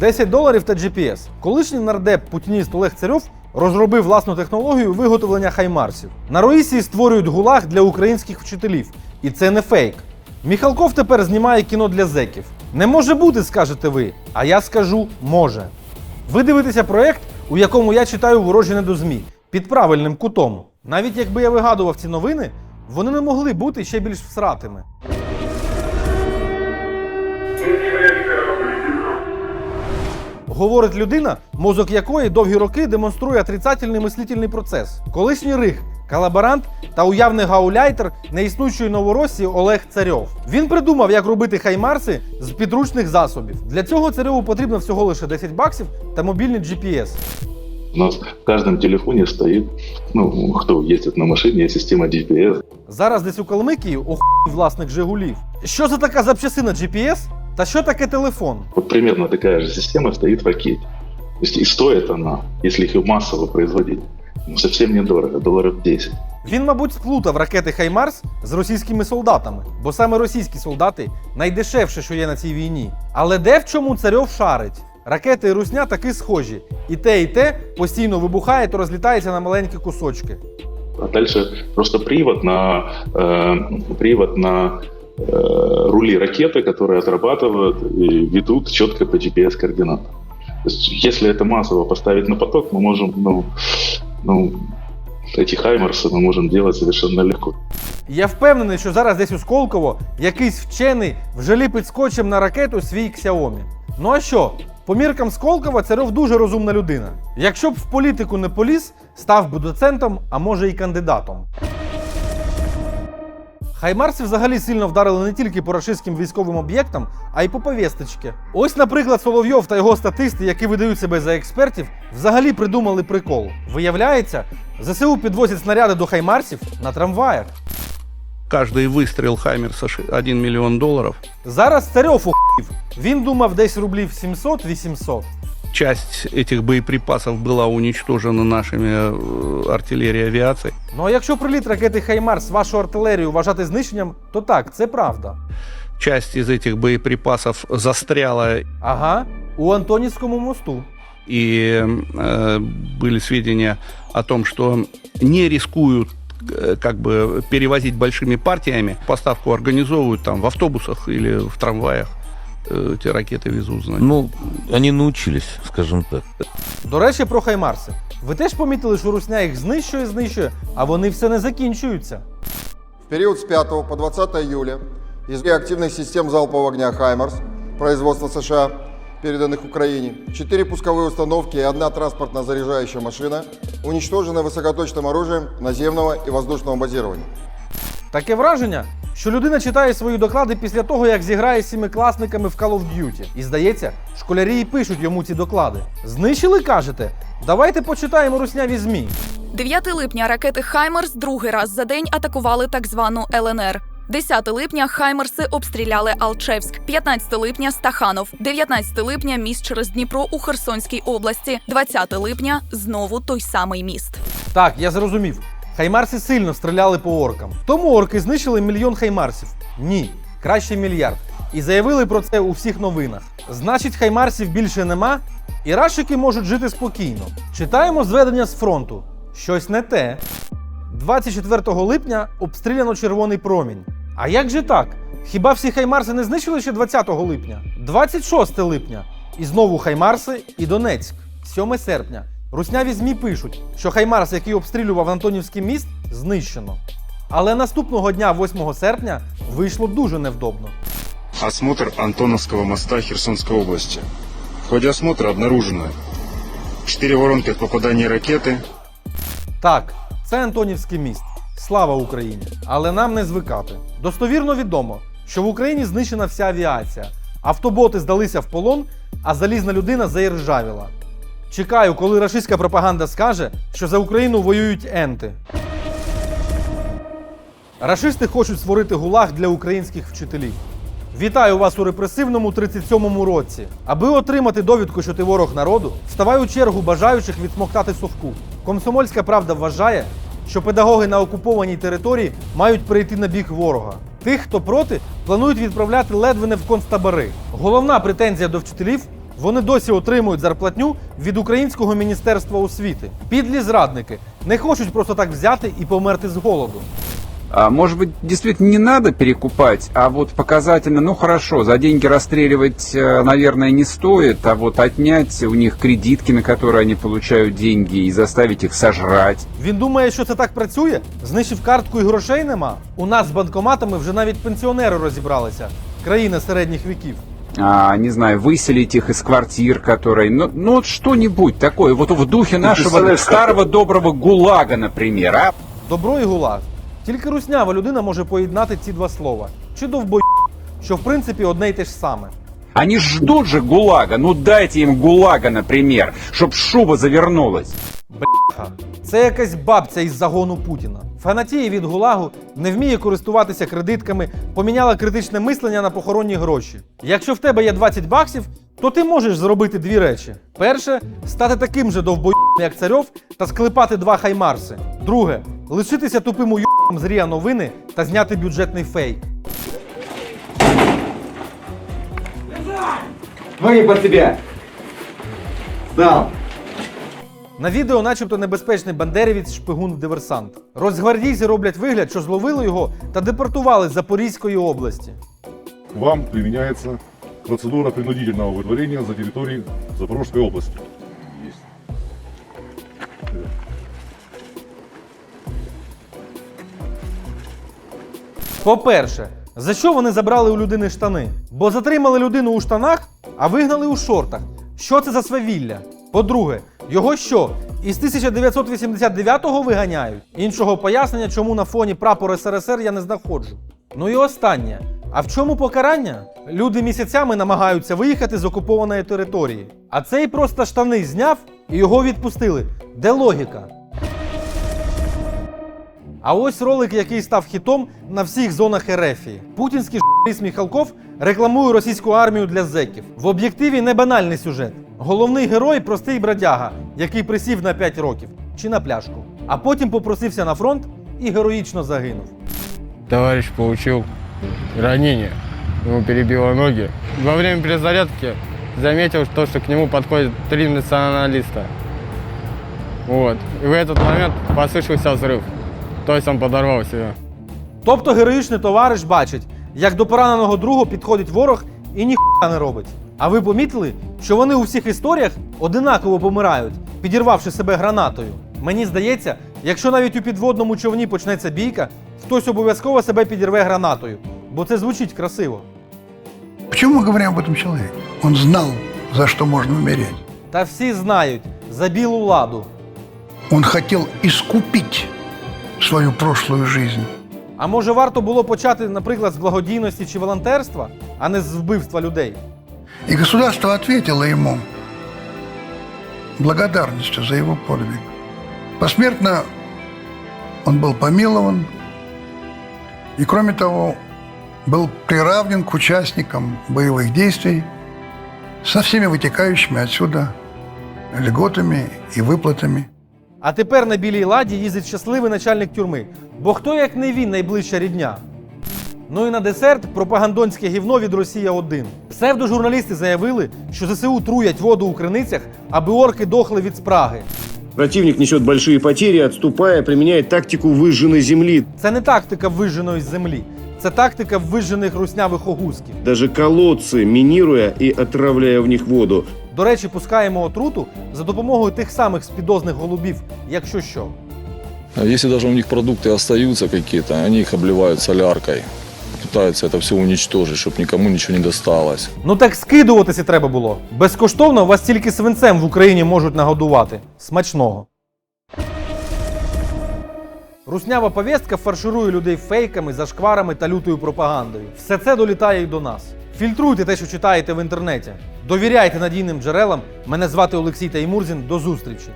10 доларів та GPS. Колишній нардеп путініст Олег Царьов розробив власну технологію виготовлення хаймарсів. На Роїсі створюють гулаг для українських вчителів. І це не фейк. Міхалков тепер знімає кіно для зеків. Не може бути, скажете ви. А я скажу може. Ви дивитеся проект, у якому я читаю ворожі недозмі під правильним кутом. Навіть якби я вигадував ці новини, вони не могли бути ще більш всратими. Говорить людина, мозок якої довгі роки демонструє отрицательний мислительний процес. Колишній риг, колаборант та уявний гауляйтер неіснуючої новоросії Олег Царьов. Він придумав, як робити хаймарси з підручних засобів. Для цього царьову потрібно всього лише 10 баксів та мобільний GPS. У нас в каждом телефоне стоит, ну, кто ездит на машине, есть система GPS. Зараз десь у Калмикії охуй власник Жигулів. Що за така запчасина GPS? Та що таке телефон? Вот примерно такая же система стоит в ракете. То есть и стоит она, если их массово производить, ну, совсем недорого, долларов 10. Він, мабуть, сплутав ракети Хаймарс з російськими солдатами, бо саме російські солдати найдешевше, що є на цій війні. Але де в чому царьов шарить? Ракети і русня таки схожі. І те, і те постійно вибухає та розлітається на маленькі кусочки. А дальше просто привод на, э, привод на рули ракеты, которые отрабатывают и ведут четко по GPS-координатам. То есть, если это массово поставить на поток, мы можем, ну, ну, эти хаймерсы мы можем делать совершенно легко. Я впевнений, що зараз десь у Сколково якийсь вчений вже ліпить скотчем на ракету свій Xiaomi. Ну а що? По міркам Сколково Царьов дуже розумна людина. Якщо б в політику не поліз, став би доцентом, а може і кандидатом. Хаймарси взагалі сильно вдарили не тільки по рашистським військовим об'єктам, а й по повісточки. Ось, наприклад, Соловйов та його статисти, які видають себе за експертів, взагалі придумали прикол. Виявляється, ЗСУ підвозять снаряди до хаймарсів на трамваях. Каждый выстрел Хаймерса 1 миллион долларов. Зараз царьов ухів. Він думав десь рублів 700-800 Часть этих боеприпасов была уничтожена нашими э, артиллерией и авиацией. Ну а якщо приліт ракети Хаймарс вашу артилерію вважати знищенням, то так, це правда. Часть из этих боеприпасов застряла, Ага, у Антонівському мосту. и э, были сведения о том, что не рискуют э, как бы перевозить большими партиями, поставку организовывают там в автобусах или в трамваях. Э, Эти ракеты везут, значит. Ну, они научились, скажем так. До речі, про Хаймарси. Ви теж помітили, що Русня їх знищує, знищує, а вони все не закінчуються. В период с 5 по 20 июля из реактивных систем залпового огня «Хаймарс» производства США, переданных Украине, 4 пусковые установки и одна транспортно-заряжающая машина уничтожены высокоточным оружием наземного и воздушного базирования. Таке враження, що людина читає свої доклади після того, як зіграє з сімикласниками в Call of Duty. І здається, школярі й пишуть йому ці доклади. Знищили, кажете? Давайте почитаємо русняві ЗМІ. 9 липня ракети Хаймерс другий раз за день атакували так звану ЛНР. 10 липня Хаймерси обстріляли Алчевськ, 15 липня Стаханов, 19 липня міст через Дніпро у Херсонській області, 20 липня знову той самий міст. Так, я зрозумів. Хаймарси сильно стріляли по оркам. Тому орки знищили мільйон хаймарсів. Ні, краще мільярд. І заявили про це у всіх новинах. Значить, хаймарсів більше нема, і рашики можуть жити спокійно. Читаємо зведення з фронту. Щось не те. 24 липня обстріляно червоний промінь. А як же так? Хіба всі хаймарси не знищили ще 20 липня? 26 липня. І знову хаймарси і Донецьк. 7 серпня. Русняві ЗМІ пишуть, що Хаймарс, який обстрілював Антонівський міст, знищено. Але наступного дня, 8 серпня, вийшло дуже невдобно. Осмотр Антоновского моста Херсонской области. В ходе осмотра обнаружено 4 воронки от попадания ракеты, Так, це Антонівський міст. Слава Україні! Але нам не звикати. Достовірно відомо, що в Україні знищена вся авіація. Автоботи здалися в полон, а залізна людина заіржавіла. Чекаю, коли рашистська пропаганда скаже, що за Україну воюють енти. Рашисти хочуть створити гулаг для українських вчителів. Вітаю вас у репресивному 37-му році. Аби отримати довідку, що ти ворог народу, вставай у чергу бажаючих відсмоктати совку. Комсомольська правда вважає, що педагоги на окупованій території мають перейти на бік ворога. Тих, хто проти, планують відправляти ледве не в концтабори. Головна претензія до вчителів Вони досі отримують зарплатню від Українського міністерства освіти. Підлі зрадники не хочуть просто так взяти і померти з голоду. А, может быть, действительно не надо перекупать, а вот показательно, ну хорошо, за деньги расстреливать, э, наверное, не стоит, а вот отнять у них кредитки, на которые они получают деньги, и заставить их сожрать. Він думає, що це так працює? Знищив картку і грошей нема. У нас з банкоматами вже навіть пенсіонери розібралися. Країна середніх віків. А, не знаю, выселить их из квартир, которые... Ну, ну вот что-нибудь такое, вот в духе нашего старого доброго ГУЛАГа, например, а? Добро і гулаг. Тільки руснява людина може поєднати ці два слова. Чи довбой, що в принципі одне й те ж саме. Они ждут же ГУЛАГа, ну дайте им ГУЛАГа, например, чтоб шуба завернулась. Це якась бабця із загону Путіна. Фанатіє від гулагу, не вміє користуватися кредитками, поміняла критичне мислення на похоронні гроші. Якщо в тебе є 20 баксів, то ти можеш зробити дві речі: перше стати таким же довбоєм, як царьов, та склепати два хаймарси. Друге лишитися тупим уйобом з Ріа новини та зняти бюджетний фейк. Под себя. Встал. На відео, начебто, небезпечний бандерівець шпигун диверсант. Розгвардійці роблять вигляд, що зловили його та депортували з Запорізької області. вам применяется процедура принудительного выдворения за территорией Запорожской области. По-перше, за що вони забрали у людини штани? Бо затримали людину у штанах, а вигнали у шортах. Що це за свавілля? По-друге, його що? Із 1989-го виганяють? Іншого пояснення, чому на фоні прапор СРСР я не знаходжу. Ну і останнє. А в чому покарання? Люди місяцями намагаються виїхати з окупованої території. А цей просто штани зняв і його відпустили. Де логіка? А ось ролик, який став хітом на всіх зонах Ерефії. Путінський ж**ліс Міхалков рекламує російську армію для зеків. В об'єктиві не банальний сюжет. Головний герой простий бродяга, який присів на 5 років чи на пляшку, а потім попросився на фронт і героїчно загинув. Товарищ получил ранение. Ему перебило ноги. Во время перезарядки заметил, то, что к нему подходят три националиста. Вот. И в этот момент послышался взрыв. То есть он подорвал. Тобто героїчний товариш бачить, як до пораненого другу підходить ворог і ніхуя не робить. А ви помітили, що вони у всіх історіях одинаково помирають, підірвавши себе гранатою. Мені здається, якщо навіть у підводному човні почнеться бійка, хтось обов'язково себе підірве гранатою, бо це звучить красиво. Почему мы говорим об этом человеке? Он знал, за что можно умереть. Та всі знають за білу ладу. Он хотел искупить свою прошлую жизнь. А може варто було почати, наприклад, з благодійності чи волонтерства, а не з вбивства людей? И государство ответило ему благодарностью за его подвиг. Посмертно он был помилован и, кроме того, был приравнен к участникам боевых действий со всеми вытекающими отсюда льготами и выплатами. А тепер на білій ладі їздить щасливий начальник тюрми. Бо хто як не він найближча рідня? Ну і на десерт пропагандонське гівно від Росія 1 Псевдожурналісти заявили, що ЗСУ труять воду у криницях, аби орки дохли від спраги. Противник несет большие потери, отступая, применяет тактику выжженной земли. Це не тактика вижженої землі, це тактика вижжених руснявих огузків. Даже колодцы, минируя и отравляя в них воду. До речі, пускаємо отруту за допомогою тих самих спідозних голубів, якщо що. А Если даже у них продукты остаются какие-то, они их обливают соляркой. Пытаются это все уничтожить, чтобы никому ничего не досталось. Ну так скидуватися треба було. Безкоштовно вас тільки свинцем в Україні можуть нагодувати. Смачного. Руснява повістка фарширує людей фейками, зашкварами та лютою пропагандою. Все це долітає і до нас. Фільтруйте те, що читаєте в інтернеті. Довіряйте надійним джерелам. Мене звати Олексій Таймурзін. До зустрічі.